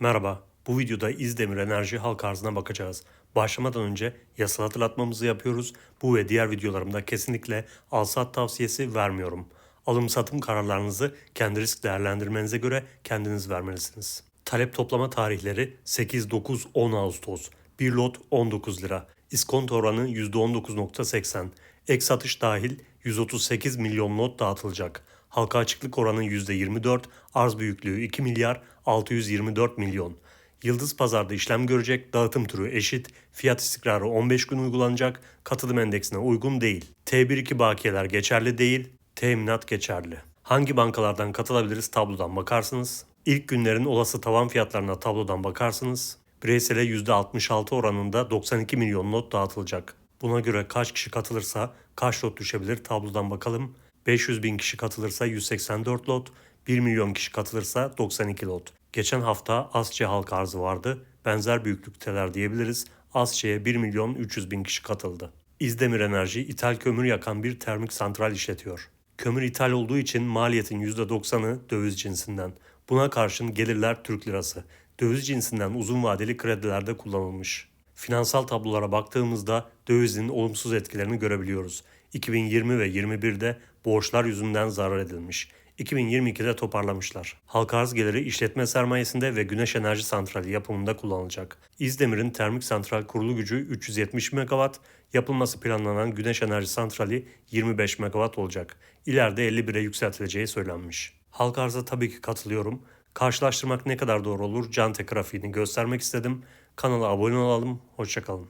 Merhaba, bu videoda İzdemir Enerji halk arzına bakacağız. Başlamadan önce yasal hatırlatmamızı yapıyoruz. Bu ve diğer videolarımda kesinlikle al-sat tavsiyesi vermiyorum. Alım satım kararlarınızı kendi risk değerlendirmenize göre kendiniz vermelisiniz. Talep toplama tarihleri 8, 9, 10 Ağustos. Bir lot 19 lira. İskonto oranı %19.80. Ek satış dahil 138 milyon lot dağıtılacak. Halka açıklık oranı %24, arz büyüklüğü 2 milyar 624 milyon. Yıldız Pazar'da işlem görecek, dağıtım türü eşit, fiyat istikrarı 15 gün uygulanacak, katılım endeksine uygun değil. T1-2 bakiyeler geçerli değil, teminat geçerli. Hangi bankalardan katılabiliriz tablodan bakarsınız. İlk günlerin olası tavan fiyatlarına tablodan bakarsınız. Bireysele %66 oranında 92 milyon lot dağıtılacak. Buna göre kaç kişi katılırsa kaç lot düşebilir tablodan bakalım. 500 bin kişi katılırsa 184 lot, 1 milyon kişi katılırsa 92 lot. Geçen hafta Asya halk arzı vardı. Benzer büyüklükteler diyebiliriz. Asya'ya 1 milyon 300 bin kişi katıldı. İzdemir Enerji ithal kömür yakan bir termik santral işletiyor. Kömür ithal olduğu için maliyetin %90'ı döviz cinsinden. Buna karşın gelirler Türk lirası. Döviz cinsinden uzun vadeli kredilerde kullanılmış. Finansal tablolara baktığımızda dövizin olumsuz etkilerini görebiliyoruz. 2020 ve 21'de borçlar yüzünden zarar edilmiş. 2022'de toparlamışlar. Halka arz geliri işletme sermayesinde ve güneş enerji santrali yapımında kullanılacak. İzdemir'in termik santral kurulu gücü 370 MW, yapılması planlanan güneş enerji santrali 25 MW olacak. İleride 51'e yükseltileceği söylenmiş. Halka arza tabii ki katılıyorum. Karşılaştırmak ne kadar doğru olur Cante grafiğini göstermek istedim. Kanala abone olalım. Hoşçakalın.